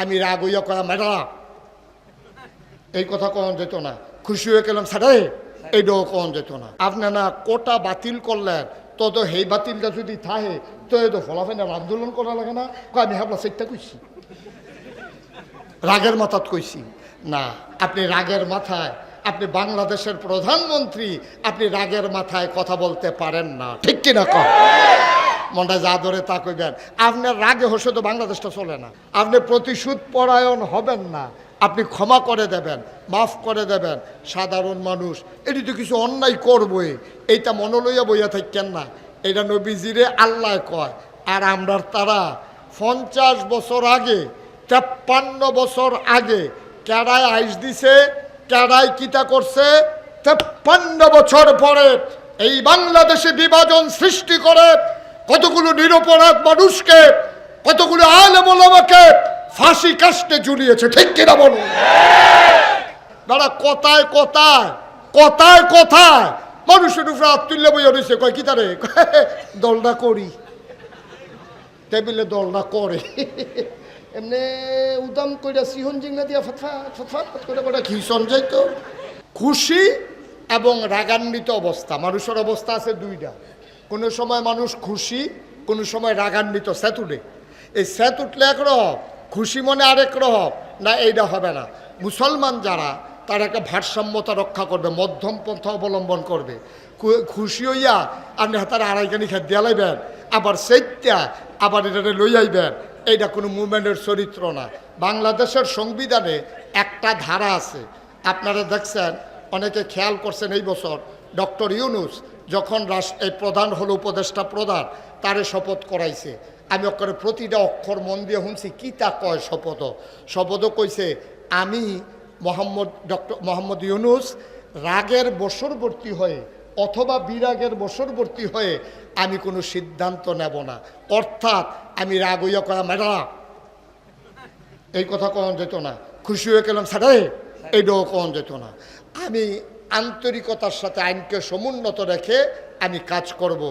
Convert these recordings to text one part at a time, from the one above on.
আমি রাগ হইয়া কয়া ম্যাডাম, এই কথা কখন যেত না। খুশি হয়ে গেলাম, স্যারে এইটাও কখন যেত না। আপনি না কোটা বাতিল করলেন, তো তো সেই বাতিলটা যদি থাহে তো এই তো ফলাফেন আন্দোলন করা লাগে না। আমি হাবলা সেটটা কইছি। রাগের মাথাত কইছি। না, আপনি রাগের মাথায়, আপনি বাংলাদেশের প্রধানমন্ত্রী, আপনি রাগের মাথায় কথা বলতে পারেন না। ঠিক কিনা কম মনটা যা ধরে তা কইবেন। আপনার রাগে হসে তো বাংলাদেশটা চলে না। আপনি প্রতিশোধ পরায়ণ হবেন না। আপনি ক্ষমা করে দেবেন, মাফ করে দেবেন, সাধারণ মানুষ। এটি তো কিছু অন্যায় করবই। এইটা মনে লইয়া বইয়া থাকেন না। এটা নবীজিরে আল্লাহ কয়। আর আমরার তারা পঞ্চাশ বছর আগে, তেপ্পান্ন বছর আগে কেডায় আইস দিছে, কেডায় কিতা করছে? তেপ্পান্ন বছর পরে এই বাংলাদেশে বিভাজন সৃষ্টি করে কতগুলো নিরপরাধ মানুষকে, কতগুলো আলমকে ফাঁসি কাস্টে ঝুলিয়েছে, ঠিক কিনা বলুন? দাদা কথায় কথায় কথায় কথায় মানুষের উপরে হাত তুললে বইয়া রয়েছে কয়, কি তারে? দলটা করি। টেবিলে দলটা করে। এমনি উদাম কইরা সিহন জিংনা দিয়া ফতফাত ফতফাত করে করে খিসন যাইতো খুশি এবং রাগান্বিত অবস্থা, মানুষের অবস্থা আছে দুইটা। কোনো সময় মানুষ খুশি, কোনো সময় রাগান্বিত, স্যাত উঠে এই স্যাত উঠলে একরকম খুশি মনে আরেক রকম, না এইটা হবে না। মুসলমান যারা, তারা একটা ভারসাম্যতা রক্ষা করবে মধ্যম পন্থা অবলম্বন করবে। খুশি হইয়া আপনি হাতারে আড়াইখানি খেত দিয়া লাইবেন, আবার সেইটা আবার এটাতে লই আইবেন। এইটা কোনো মুভমেন্টের চরিত্র না। বাংলাদেশের সংবিধানে একটা ধারা আছে। আপনারা দেখছেন, অনেকে খেয়াল করছেন এই বছর, ডক্টর ইউনুস যখন এই প্রধান হলো উপদেষ্টা প্রধান, তারে শপথ করাইছে। আমি অক্ষরে প্রতিটা অক্ষর মন দিয়ে শুনছি, কি তা কয় শপথ? শপথও কইছে, আমি মোহাম্মদ ডক্টর মোহাম্মদ ইউনুস, রাগের বশরবর্তী হয়ে অথবা বিরাগের বশরবর্তী হয়ে আমি কোনো সিদ্ধান্ত নেব না। অর্থাৎ আমি রাগ হইয়া কয়া, ম্যাডাম, এই কথা কখন যেত না। খুশি হয়ে গেলাম, স্যারে এইটাও কখন যেত না। আমি আন্তরিকতার সাথে আইনকে সমুন্নত রেখে আমি কাজ করব।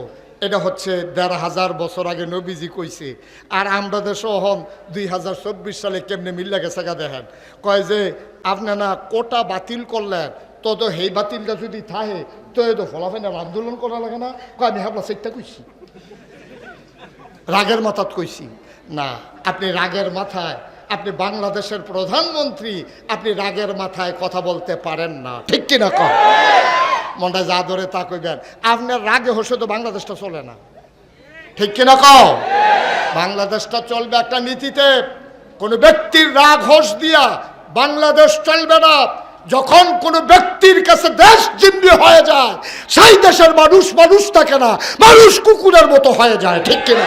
এটা হচ্ছে দেড় হাজার বছর আগে নবীজি কইছে। আর আমরা দেশও হন দুই হাজার চব্বিশ সালে কেমনে মিল্লা গেছে গা দেখেন। কয় যে, আপনারা কোটা বাতিল করলেন তো তো সেই বাতিলটা যদি থাহে তো তো ফলাফেন আন্দোলন করা লাগে না। কয়, আমি হাবলা সেটটা কইছি। রাগের মাথাত কইছি। না, আপনি রাগের মাথায় আপনি বাংলাদেশের প্রধানমন্ত্রী, আপনি রাগের মাথায় কথা বলতে পারেন না। ঠিক কিনা কম মনটা যা ধরে তা কইবেন। আপনার রাগে হসে তো বাংলাদেশটা চলে না। ঠিক কিনা কম বাংলাদেশটা চলবে একটা নীতিতে। কোনো ব্যক্তির রাগ হোস দিয়া বাংলাদেশ চলবে না। যখন কোনো ব্যক্তির কাছে দেশ জিম্মি হয়ে যায়, সেই দেশের মানুষ মানুষ থাকে না। মানুষ কুকুরের মতো হয়ে যায়। ঠিক কিনা?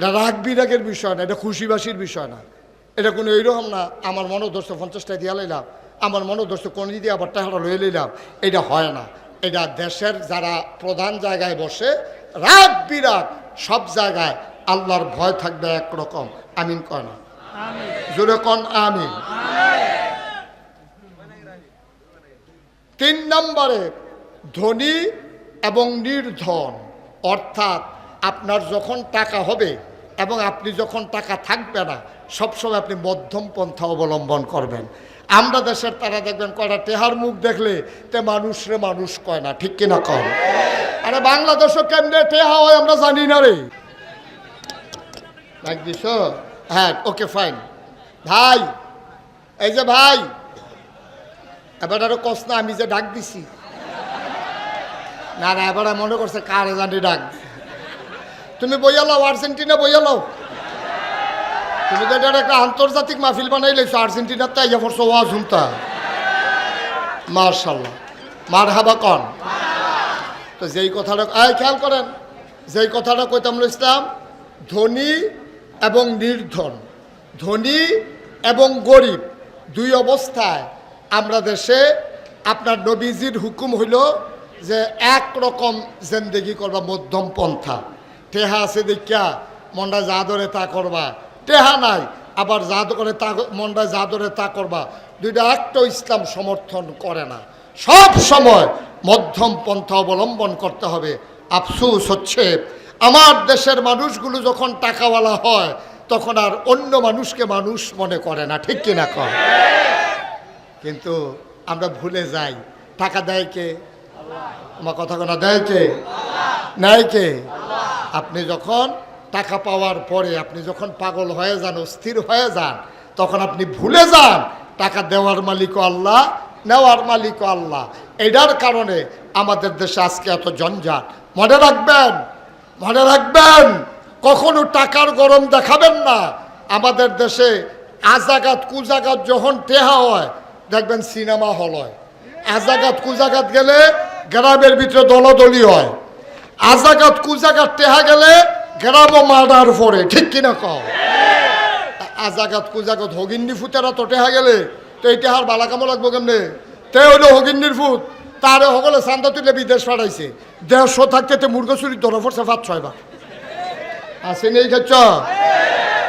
এটা রাগ বিরাগের বিষয় না এটা খুশিবাসীর বিষয় না। এটা কোনো এইরকম না আমার মনোদর্শ পঞ্চাশটা দিয়া লাইলাম আমার মনোদর্শ কোন দিয়ে আবার টাকাটা লয়ে লইলাম এটা হয় না। এটা দেশের যারা প্রধান জায়গায় বসে রাগ বিরাগ সব জায়গায় আল্লাহর ভয় থাকবে একরকম আমিন কয় না? জোরে কন আমিন। তিন নম্বরে ধনী এবং নির্ধন অর্থাৎ আপনার যখন টাকা হবে এবং আপনি যখন টাকা থাকবে না, সবসময় আপনি মধ্যম পন্থা অবলম্বন করবেন। আমরা দেশের তারা দেখবেন কয়টা টেহার মুখ দেখলে তে মানুষরে মানুষ কয় না, ঠিক কিনা কয় আরে বাংলাদেশও কেমনে টেহা হয় আমরা জানি না রে। দিস হ্যাঁ ওকে ফাইন ভাই, এই যে ভাই, এবার আরও কষ্ট আমি যে ডাক দিছি। না না, এবার মনে করছে কার জানি ডাক তুমি বইয়া লও, আর্জেন্টিনা বইয়া লও। তুমি তো এটা একটা আন্তর্জাতিক মাহফিল বানাই লেছো আর্জেন্টিনার তাই পড়ছো, ওয়া ঝুমতা। মার্শাল্লাহ মার হাবা কন। তো যেই কথাটা, এই খেয়াল করেন, যেই কথাটা কইতাম ইসলাম, ধনী এবং নির্ধন। ধনী এবং গরিব, দুই অবস্থায় আমরা দেশে, আপনার নবীজির হুকুম হইল যে এক রকম জেন্দেগি করবা মধ্যম পন্থা। টেহা আছে দেখিয়া মনটা যা তা করবা টেহা নাই, আবার যা করে তা মনটা যা তা করবা দুইটা একটা ইসলাম সমর্থন করে না। সব সময় মধ্যম পন্থা অবলম্বন করতে হবে। আফসুস হচ্ছে, আমার দেশের মানুষগুলো যখন টাকাওয়ালা হয়, তখন আর অন্য মানুষকে মানুষ মনে করে না, ঠিক কিনা কিন্তু আমরা ভুলে যাই। টাকা দেয় কে? আমার কথা কোনো দেয় কে? নেয় কে? আপনি যখন টাকা পাওয়ার পরে আপনি যখন পাগল হয়ে যান, অস্থির হয়ে যান, তখন আপনি ভুলে যান, টাকা দেওয়ার মালিকও আল্লাহ, নেওয়ার মালিকও আল্লাহ। এটার কারণে আমাদের দেশে আজকে এত জঞ্জাট মনে রাখবেন মনে রাখবেন, কখনো টাকার গরম দেখাবেন না। আমাদের দেশে আজাগাত কুজাগাত যখন টেহা হয়, দেখবেন সিনেমা হল হয়। আজাগাত কুজাগাত গেলে গ্রামের ভিতরে দলদলি হয়। আজাগাত কুজাগাত টেহা গেলে গ্রামও মার্ডার পড়ে ঠিক কিনা কও? আজাগাত কুজাগাত হগিন্নি ফুতেরা তো টেহা গেলে, তো এই টেহার বালা কামো লাগবো কেমনে? তে হইল হগিন্নির ফুত, তারে সকলে চান্দা তুলে বিদেশ পাঠাইছে। দেড়শো থাকতে তে মুরগা চুরি ধরা পড়ছে পাঁচ ছয়বার আসে নেই খাচ্ছ?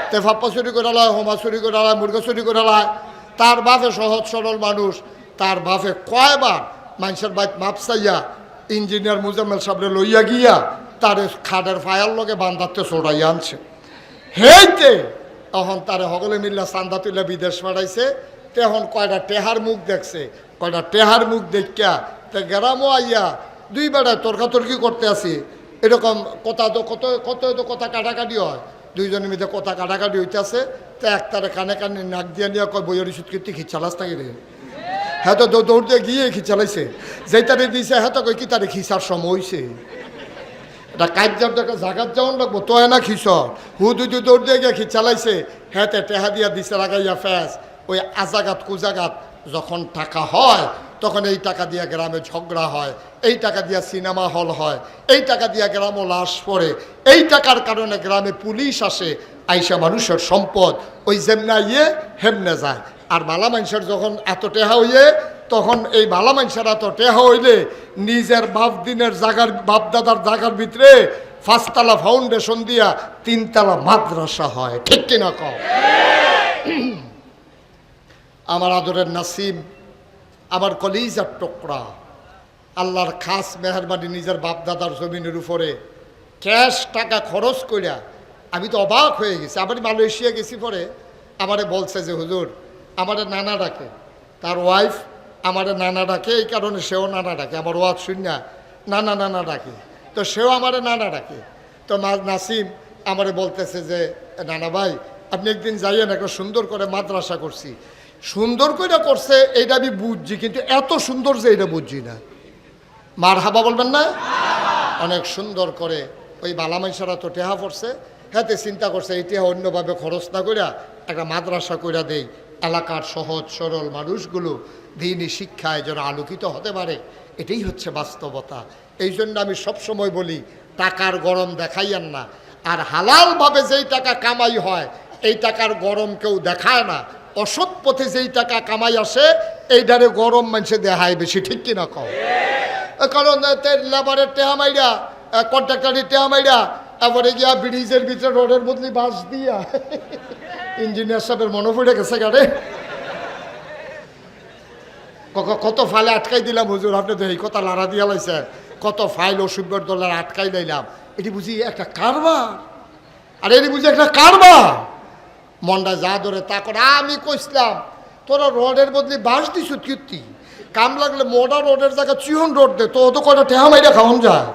তে ফাপ্পা চুরি করে লয় হোমা চুরি করে লয় মুরগা চুরি করে লয় তার বাপে সহজ সরল মানুষ, তার বাপে কয়বার মানুষের বাইক মাপ চাইয়া, ইঞ্জিনিয়ার মুজাম্মেল সাহেবরে লইয়া গিয়া, তার খাটের ফায়ার লগে বান্ধাতে চড়াইয়া আনছে। হেইতে তখন তারে সকলে মিল্লা চান্দা তুলে বিদেশ পাঠাইছে, তখন কয়টা টেহার মুখ দেখছে, কয়টা টেহার মুখ দেখিয়া তে গ্রামও আইয়া, দুই বেড়ায় তর্কাতর্কি করতে আসি। এরকম কথা তো কত কত তো কথা কাটাকাটি হয়। দুইজনের মধ্যে কথা কাটাকাটি হইতেছে, তো একতারে কানে কানে নাক দিয়ে নিয়ে কয়, বইয়ের ওষুধ কীর্তি খিচালাস থাকি রে? হ্যাঁ তো দৌ- দৌড় দিয়ে গিয়ে খিচালাইছে যেই তারে দিছে হ্যাঁ তো কি তারে খিচার সময় হইছে। এটা কাজ্যার দেখা জাগাত যাওয়ান লাগবো। তো না খিস হু দুই দৌড় দিয়ে গিয়ে খিচালাইছে হ্যাঁ টেহা দিয়া দিছে লাগাইয়া ফ্যাস ওই আজাগাত, কুজাগাত যখন টাকা হয়, তখন এই টাকা দিয়ে গ্রামে ঝগড়া হয়, এই টাকা দিয়া সিনেমা হল হয়, এই টাকা দিয়া গ্রামও লাশ পড়ে, এই টাকার কারণে গ্রামে পুলিশ আসে, আইসা মানুষের সম্পদ, ওই যেমনা ইয়ে হেমনে যায়। আর বালা মানুষের যখন এত টেহা হইয়ে, তখন এই বালা মানুষের এত টেহা হইলে নিজের বাপ দিনের জাগার বাপ দাদার জাগার ভিতরে পাঁচতলা ফাউন্ডেশন দিয়া তিনতলা মাদ্রাসা হয়। ঠিক কিনা কও? আমার আদরের নাসিম, আমার কলিজার টুকরা, আল্লাহর খাস মেহরবানি নিজের বাপ দাদার জমিনের উপরে। ক্যাশ টাকা খরচ কইরা আমি তো অবাক হয়ে গেছি। আবার মালয়েশিয়া গেছি পরে, আমারে বলছে যে, হুজুর আমারে নানা ডাকে। তার ওয়াইফ আমারে নানা ডাকে, এই কারণে সেও নানা ডাকে। আমার ওয়াজ শুনিয়া নানা নানা ডাকে। তো সেও আমারে নানা ডাকে। তো নাসিম আমারে বলতেছে যে নানা ভাই, আপনি একদিন যাইয়েন, একটা সুন্দর করে মাদ্রাসা করছি। সুন্দর করে করছে, এইটা আমি বুঝছি, কিন্তু এত সুন্দর যে এটা বুঝছি না। মার হাবা বলবেন না? অনেক সুন্দর করে ওই বালামাইসারা তো টেহা পড়ছে, হাতে চিন্তা করছে, এই টেহা অন্যভাবে খরচ না কইরা একটা মাদ্রাসা কইরা দেই। এলাকার সহজ, সরল মানুষগুলো দিনই শিক্ষায় যেন আলোকিত হতে পারে। এটাই হচ্ছে বাস্তবতা। এই জন্য আমি সবসময় বলি, টাকার গরম দেখাইয়েন না। আর হালালভাবে যেই টাকা কামাই হয়, এই টাকার গরম কেউ দেখায় না। অসৎ পথে যেই টাকা কামাই আসে এইটারে গরম মানুষে দেখায় বেশি, ঠিক কিনা কও? কারণ লেবারের টেহা মাইরা কন্ট্রাক্টারের টেহা মাইরা তারপরে গিয়া ব্রিজের ভিতরে রোডের বদলি বাস দিয়া। ইঞ্জিনিয়ার সাহেবের মনে পড়ে গেছে গাড়ে। কত ফাইলে আটকাই দিলাম হুজুর, আপনি তো এই কথা লাড়া দিয়া লাইছে। কত ফাইল অসুবিধার ডলার আটকাই লাইলাম। এটি বুঝি একটা কারবার? আর এটি বুঝি একটা কারবার? মনটা যা ধরে তা করে, আমি কইসলাম তোরা রোডের বদলে বাস দিস কীর্তি কাম লাগলে মোটা রোডের জায়গা চিহন রোড দে তো তো কয়টা টেহা মাইরা খাওয়ান যায়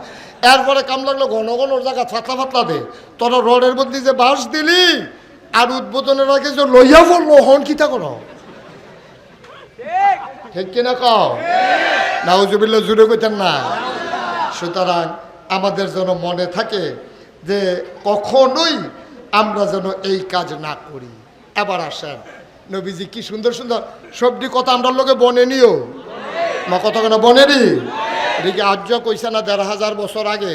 এরপরে কাম লাগলে ঘন ঘন জায়গা ফাতলা ফাতলা দে। তোরা রোডের বদলে যে বাস দিলি আর উদ্বোধনের আগে যে লইয়া পড়ল হন কিতা করো? ঠিক কিনা কও? নাউজুবিল্লা জুড়ে কইতেন না। সুতরাং আমাদের যেন মনে থাকে যে কখনোই আমরা যেন এই কাজ না করি। এবার আসেন, নবীজি কি সুন্দর সুন্দর সবটি কথা আমরা লোকে বনে নিও। মা কত কেন বনেনি এদিকে আর্য কইছে না দেড় হাজার বছর আগে?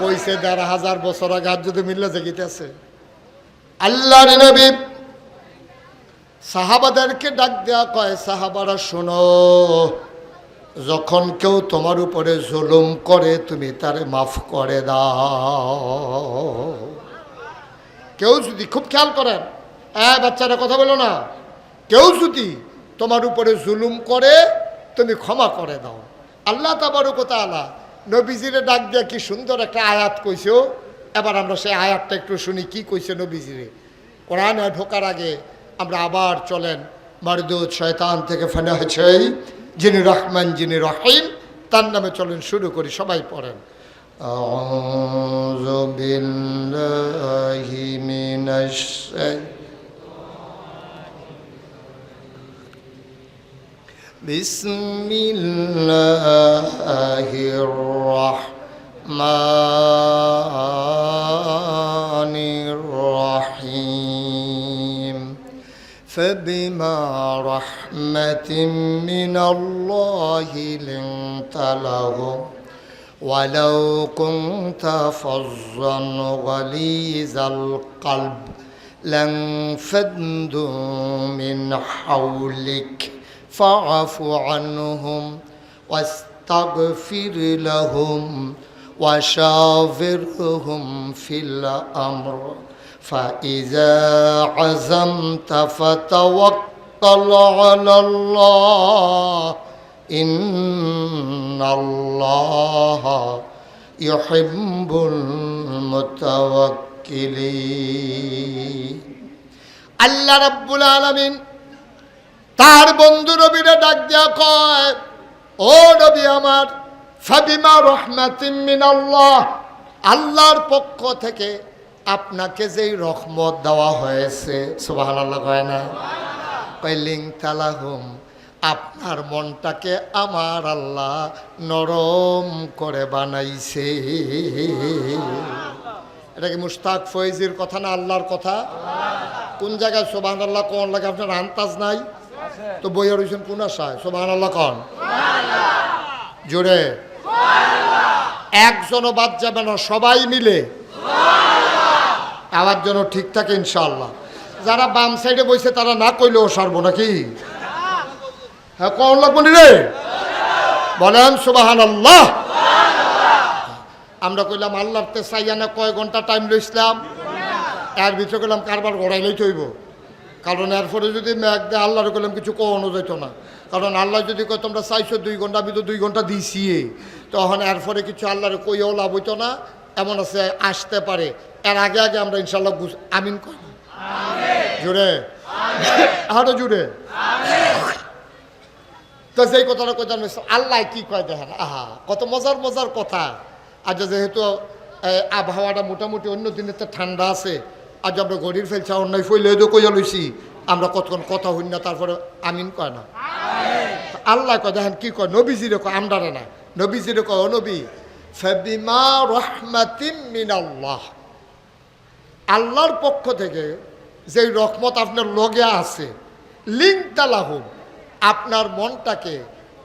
কইছে দেড় হাজার বছর আগে আজ যদি মিললে জেগিতেছে। আল্লাহ নবী। সাহাবাদেরকে ডাক দেওয়া কয়, সাহাবারা, শোনো, যখন কেউ তোমার উপরে জুলুম করে, তুমি তারে মাফ করে দাও। কেউ যদি, খুব খেয়াল করেন হ্যাঁ বাচ্চারা, কথা বলো না। কেউ যদি তোমার উপরে জুলুম করে, তুমি ক্ষমা করে দাও। আল্লাহ তাবারকতালা নবীজিরে ডাক দিয়া কি সুন্দর একটা আয়াত কইছো এবার আমরা সেই আয়াতটা একটু শুনি কি কইছে নবীজিরে কোরআনে ঢোকার আগে আমরা আবার চলেন মারদুদ শয়তান থেকে ফানা হয়েছে যিনি রহমান যিনি রহিম তার নামে চলেন শুরু করি সবাই পড়েন أعوذ بالله من الشيطان بسم الله الرحمن الرحيم. فبما رحمة من الله لنت لهم ولو كنت فظا غليظ القلب لانفضوا من حولك فاعف عنهم واستغفر لهم وشاورهم في الأمر فإذا عزمت فتوكل على الله إن الله يحب المتوكلين আল্লাহ রাব্বুল আলামিন তার বন্ধু নবীরা ডাক দিয়া কয় ও নবী আমার ফাবিমা রহমাতিম মিনাল্লাহ আল্লাহর পক্ষ থেকে আপনাকে যেই রহমত দেওয়া হয়েছে সুবহানাল্লাহ কয় না? কয়লিং তালাহুম আপনার মনটাকে আমার আল্লাহ নরম করে বানাইছে। এটা কি মুস্তাক ফয়েজির কথা না আল্লাহর কথা? কোন জায়গায় সোবাহ আল্লাহ কোন লাগে আপনার আন্তাজ নাই? তো বইয়া রয়েছেন কোন আশায় সোবাহ আল্লাহ কন জোরে। একজনও বাদ যাবে না, সবাই মিলে। আবার যেন ঠিক থাকে ইনশাল্লাহ যারা বাম সাইডে বসে তারা না কইলেও সারবো নাকি? হ্যাঁ কন লাগবো নি রে? বলেন সুবাহান আল্লাহ আমরা কইলাম, আল্লাহর তে সাইয়ানা কয় ঘণ্টা টাইম লইছিলাম? এর ভিতরে কইলাম, কারবার গড়াইলেই তৈব কারণ এরপরে যদি মেঘ দেয় আল্লাহর কইলাম কিছু কখনো যেত না। কারণ আল্লাহ যদি কয় তোমরা চাইছো দুই ঘণ্টা আমি তো দুই ঘণ্টা দিছি তখন এরপরে কিছু আল্লাহর কইও লাভ হইতো না এমন আছে আসতে পারে। এর আগে আগে আমরা ইনশাল্লাহ আমিন কই জুড়ে আরও জুড়ে তো সেই কথাটা কইতাম আল্লাহ কি কয় দেখেন? আহা কত মজার মজার কথা। আজ যেহেতু আবহাওয়াটা মোটামুটি অন্য দিনের তো ঠান্ডা আছে আজ আমরা গড়ির ফেলছি, অন্যায় ফইলে তো কইয়া লইছি। আমরা কতক্ষণ কথা হই না, তারপরে আমিন কয় না। আল্লাহ কয়, দেখেন কি কয় নবীজিরে কয় আমদারে না। নবীজিরে কয়, ও নবী, ফাবিমা রহমাতিম মিনাল্লাহ। আল্লাহর পক্ষ থেকে যেই রহমত আপনার লগে আছে লিঙ্ক তালাহুম আপনার মনটাকে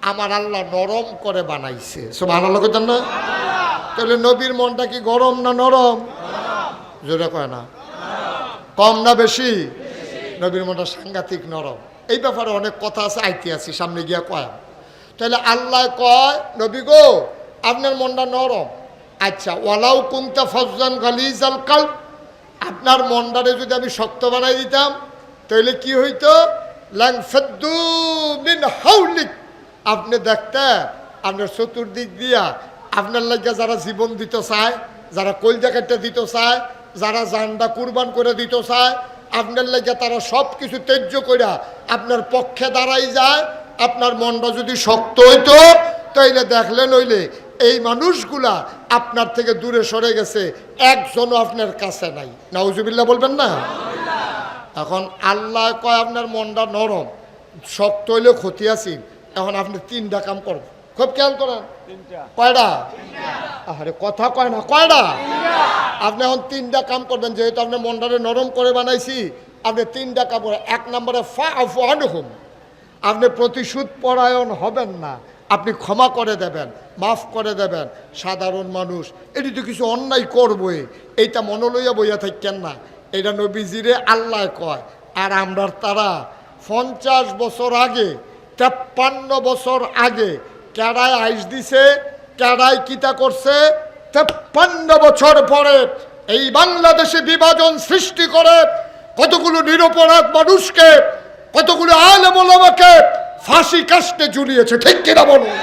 আমার আল্লাহ নরম করে বানাইছে। সব আল্লাহ না? তাহলে নবীর মনটা কি গরম না নরম? জোরে কয় না। কম না বেশি? নবীর মনটা সাংঘাতিক নরম। এই ব্যাপারে অনেক কথা আছে, আইতে আছি, সামনে গিয়া কয়। তাহলে আল্লাহ কয়, নবী গো, আপনার মনটা নরম। আচ্ছা ওয়ালাউ কুমতা ফজান গালিজ আল কাল আপনার মনটারে যদি আমি শক্ত বানাই দিতাম তাহলে কি হইতো? মিন হাউলিক। আপনি দেখতেন, আপনার চতুর্দিক দিয়া আপনার লাগে যারা জীবন দিতে চায়, যারা কলজা কেটে দিতে চায় যারা জানটা কুরবান করে দিতে চায়, আপনার লাগে তারা সব কিছু ত্যায্য কইরা আপনার পক্ষে দাঁড়াই যায়। আপনার মনটা যদি শক্ত হইতো, তাইলে দেখলে নইলে এই মানুষগুলা আপনার থেকে দূরে সরে গেছে, একজনও আপনার কাছে নাই। নাউজুবিল্লাহ বলবেন না? এখন আল্লাহ কয় আপনার মনটা নরম, শক্ত হইলে ক্ষতি আছি। এখন আপনি তিনটা কাম করবেন। খুব খেয়াল করেন। কয়টা? আরে কথা কয় না কয়টা? আপনি এখন তিনটা কাম করবেন যেহেতু আপনি মনটারে নরম করে বানাইছি আপনি তিনটা কাম এক নম্বরে ফা হুম আপনি প্রতিশোধ পরায়ণ হবেন না। আপনি ক্ষমা করে দেবেন মাফ করে দেবেন। সাধারণ মানুষ এটি তো কিছু অন্যায় করবই। এইটা মনে লইয়া বইয়া থাকেন না। এটা নবীজিরে আল্লাহ কয়। আর আমরা তারা পঞ্চাশ বছর আগে তেপ্পান্ন বছর আগে কেডায় আইস দিছে কেডায় কিতা করছে? তেপ্পান্ন বছর পরে এই বাংলাদেশে বিভাজন সৃষ্টি করে কতগুলো নিরপরাধ মানুষকে, কতগুলো আলেমাকে ফাঁসি কাস্টে ঝুলিয়েছে, ঠিক কিনা বলুন?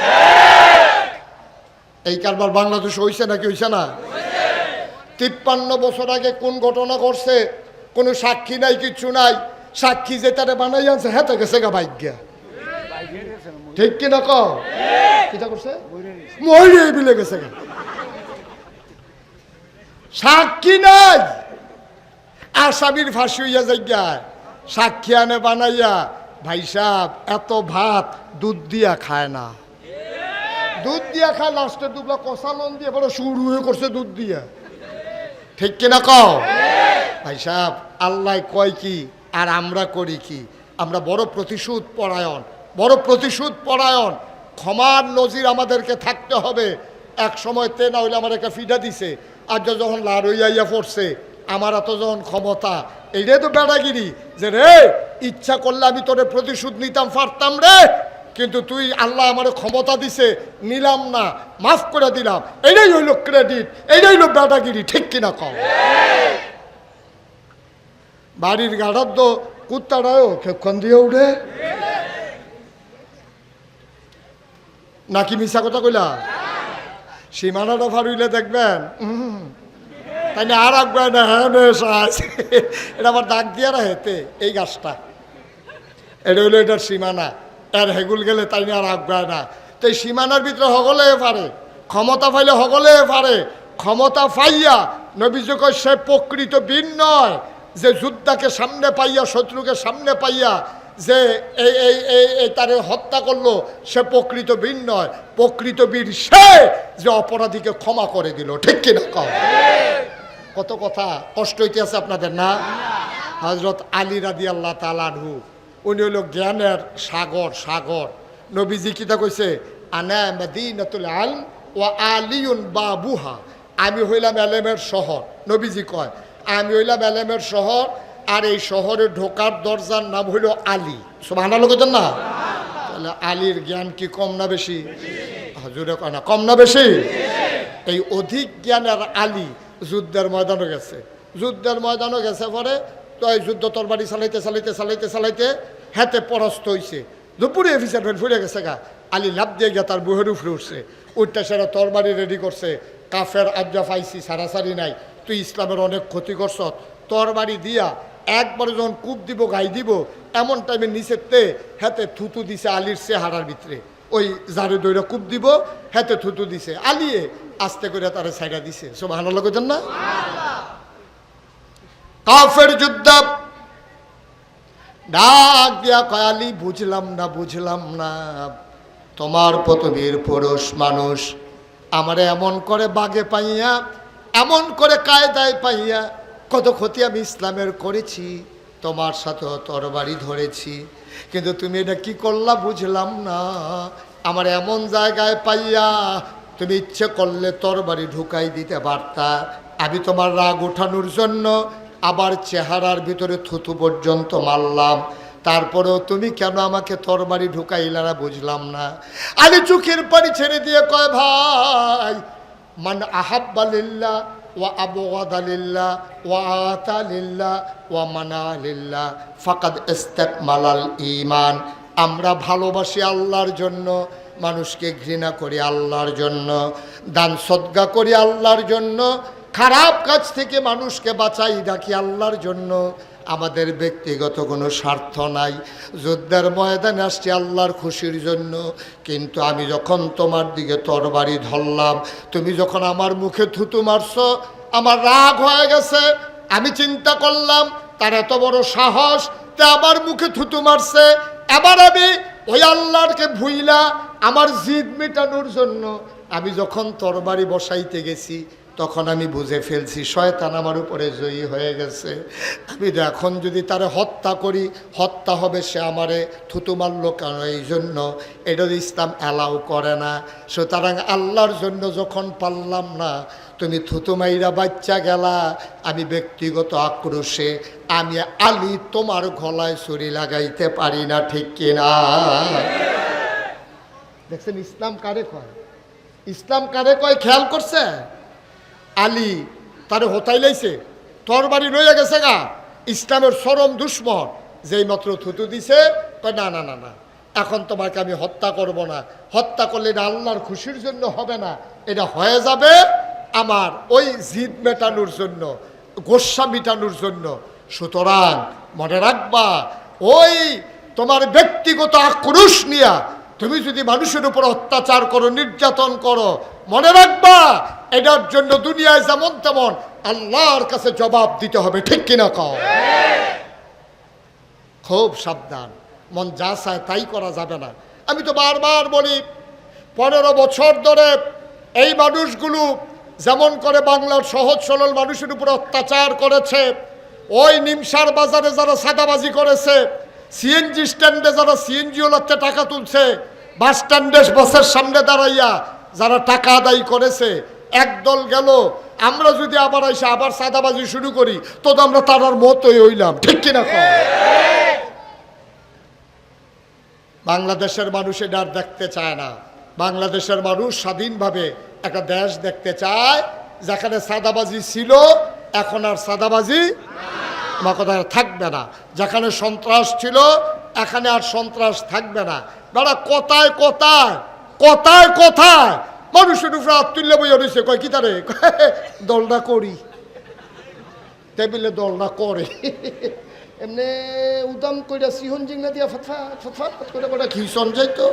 এই কারবার বাংলাদেশ হইছে নাকি হইছে না? তিপ্পান্ন বছর আগে কোন ঘটনা ঘটছে? কোনো সাক্ষী নাই, কিছু নাই। সাক্ষী যে তারে বানাই আনছে হ্যাঁ গেছে গা ভাগ্যা। ঠিক কি না কও কিটা করছে? মরে বিলে গেছে সাক্ষী নাই। আসামির ফাঁসি হইয়া যাইয়া সাক্ষী আনে বানাইয়া। ভাই সাহেব এত ভাত দুধ দিয়া খায় না। দুধ দিয়া খায় লাস্টে দুবলা কষালন দিয়ে বড় শুরু হয়ে করছে দুধ দিয়া। ঠিক কিনা কও? ভাই সাহেব আল্লাহ কয় কি আর আমরা করি কি? আমরা বড় প্রতিশোধ পরায়ণ। বড় প্রতিশোধ পরায়ণ। ক্ষমার নজির আমাদেরকে থাকতে হবে। এক সময় তে না হইলে আমার একটা ফিডা দিছে। আর যখন লাড় হইয়া পড়ছে, আমার এত যখন ক্ষমতা, এইটাই তো বেড়াগিরি। যে রে, ইচ্ছা করলে আমি তোরে প্রতিশোধ নিতাম, পারতাম রে। কিন্তু তুই আল্লাহ আমার ক্ষমতা দিছে, নিলাম না, মাফ করে দিলাম। এটাই হইল ক্রেডিট এটাই হইল বেড়াগিরি, ঠিক কিনা কম বাড়ির গাড়ার তো কুত্তাটাও খেক্ষণ দিয়ে উঠে নাকি মিশা কথা কইলা? সীমানাটা ফারুইলে দেখবেন। তাই না আর আগুয়া না হ্যাঁ এটা আবার দাগ দিয়া হেতে এই গাছটা। এটা হইল এটার সীমানা। এর হেগুল গেলে তাই না আর আগুয়া না। তো এই সীমানার ভিতরে হগলে পারে, ক্ষমতা পাইলে হগলে পারে। ক্ষমতা পাইয়া নবীজ সে প্রকৃত বীর নয়। যে যুদ্ধাকে সামনে পাইয়া, শত্রুকে সামনে পাইয়া যে এই এই এই এই তারে হত্যা করল, সে প্রকৃত বীর নয়। প্রকৃত বীর সে যে অপরাধীকে ক্ষমা করে দিল। ঠিক কিনা কম কত কথা কষ্ট হইতেছে আপনাদের, না? হজরত আলী রাদি আল্লাহ তালানহু উনি হইল জ্ঞানের সাগর সাগর। নবীজি কিতা কইছে? আনা ও আমি হইলাম এলেমের শহর। নবীজি কয়, আমি হইলাম এলেমের শহর আর এই শহরে ঢোকার দরজার নাম হইল আলী। আনা লোকের না? তাহলে আলীর জ্ঞান কি কম না বেশি? হাজুরে কয় না, কম না বেশি? এই অধিক জ্ঞানের আলী যুদ্ধের ময়দানও গেছে। যুদ্ধের ময়দানও গেছে পরে তো এই যুদ্ধ তরবারি চালাইতে চালাইতে চালাইতে চালাইতে হাতে পরাস্ত হইছে। দুপুরে অফিসার ফের ফুরে গেছে গা। আলী লাভ দিয়ে গিয়া তার বুহের উপরে উঠছে। উঠতে সেরা তরবারি রেডি করছে। কাফের আজ্জা পাইছি, সারাসারি নাই। তুই ইসলামের অনেক ক্ষতি করছ। তরবারি দিয়া একবার যখন কূপ দিব, গাই দিব, এমন টাইমে নিচের তে হাতে থুতু দিছে আলীর চেহারার ভিতরে। ওই জারে দইরা কূপ দিব, হাতে থুতু দিছে। আলিয়ে আস্তে করে তারা সাইডা দিছে। সব ভালো লাগেন না? কাফের যুদ্ধ। ডাক দিয়া কয়ালি বুঝলাম না বুঝলাম না। তোমার পতবীর পুরুষ মানুষ আমারে এমন করে বাগে পাইয়া, এমন করে কায়দায় পাইয়া কত ক্ষতি আমি ইসলামের করেছি, তোমার সাথে তরবারি ধরেছি। কিন্তু তুমি এটা কি করলা বুঝলাম না। আমার এমন জায়গায় পাইয়া তুমি ইচ্ছে করলে তরবারি ঢুকাই দিতে পারতা। আমি তোমার রাগ ওঠানোর জন্য আবার চেহারার ভিতরে থুতু পর্যন্ত মারলাম। তারপরেও তুমি কেন আমাকে তরবারি ঢুকাইলা না বুঝলাম না। আলি চোখের পানি ছেড়ে দিয়ে কয়, ভাই, মান আহাব্বালিল্লা ওয়া ওয়া ফাকাদ ইস্তাকমালাল ইমান আমরা ভালোবাসি আল্লাহর জন্য, মানুষকে ঘৃণা করি আল্লাহর জন্য, দান সদ্গা করি আল্লাহর জন্য, খারাপ কাজ থেকে মানুষকে বাঁচাই রাখি আল্লাহর জন্য। আমাদের ব্যক্তিগত কোনো স্বার্থ নাই। যুদ্ধের ময়দানে আসছি আল্লাহর খুশির জন্য। কিন্তু আমি যখন তোমার দিকে তরবারি ধরলাম, তুমি যখন আমার মুখে থুতু মারছ, আমার রাগ হয়ে গেছে। আমি চিন্তা করলাম, তার এত বড় সাহস, তা আমার মুখে থুতু মারছে। এবার আমি ওই আল্লাহরকে ভুইলা, আমার জিদ মেটানোর জন্য আমি যখন তরবারি বসাইতে গেছি তখন আমি বুঝে ফেলছি, শয়তান আমার উপরে জয়ী হয়ে গেছে। আমি এখন যদি তারে হত্যা করি, হত্যা হবে সে আমারে থুতু মারলো কেন এই জন্য? এটা ইসলাম অ্যালাউ করে না। সুতরাং আল্লাহর জন্য যখন পারলাম না, তুমি থুতু মাইরা বাচ্চা গেলা। আমি ব্যক্তিগত আক্রোশে, আমি আলি তোমার গলায় ছুরি লাগাইতে পারি না, ঠিক কিনা দেখছেন, ইসলাম কারে কয়? ইসলাম কারে কয়? খেয়াল করছে আলী তারে হোতাই লাইছে তোর বাড়ি রয়ে গেছে গা, ইসলামের চরম দুশ্মন। যেই মাত্র থুতু দিছে, কয় না না না না, এখন তোমাকে আমি হত্যা করব না। হত্যা করলে এটা আল্লাহর খুশির জন্য হবে না। এটা হয়ে যাবে আমার ওই জিদ মেটানোর জন্য গোস্বা মেটানোর জন্য। সুতরাং মনে রাখবা, ওই তোমার ব্যক্তিগত আক্রোশ নিয়া তুমি যদি মানুষের উপর অত্যাচার করো, নির্যাতন করো, মনে রাখবা, এটার জন্য দুনিয়ায় যেমন তেমন আল্লাহর কাছে জবাব দিতে হবে, ঠিক কিনা কও? খুব সাবধান, মন যা চায় তাই করা যাবে না। আমি তো বারবার বলি, পনেরো বছর ধরে এই মানুষগুলো যেমন করে বাংলার সহজ সরল মানুষের উপর অত্যাচার করেছে, ওই নিমসার বাজারে যারা সাদাবাজি করেছে সিএনজি স্ট্যান্ডে যারা সিএনজি ওলাতে টাকা তুলছে, বাস স্ট্যান্ডে বাসের সামনে দাঁড়াইয়া যারা টাকা আদায় করেছে একদল গেল, আমরা যদি আবার এসে আবার সাদাবাজি শুরু করি, তো আমরা তারার মতোই হইলাম ঠিক কিনা? বাংলাদেশের মানুষ এটা আর দেখতে চায় না বাংলাদেশের মানুষ স্বাধীনভাবে একটা দেশ দেখতে চায়, যেখানে সাদাবাজি ছিল, এখন আর সাদাবাজি আমার কথা থাকবে না। যেখানে সন্ত্রাস ছিল, এখানে আর সন্ত্রাস থাকবে না। দাদা কথায় কথায়? কথায় কথায়? মানুষের উপরে হাত তুললে বইয়া রয়েছে। কয়, কি তারে? দলটা করি। টেবিলে দলটা করে। এমনি উদাম কইরা সিহন জিংনা দিয়া ফটফাট ফটফাট করে করে ঘি সঞ্জয় তো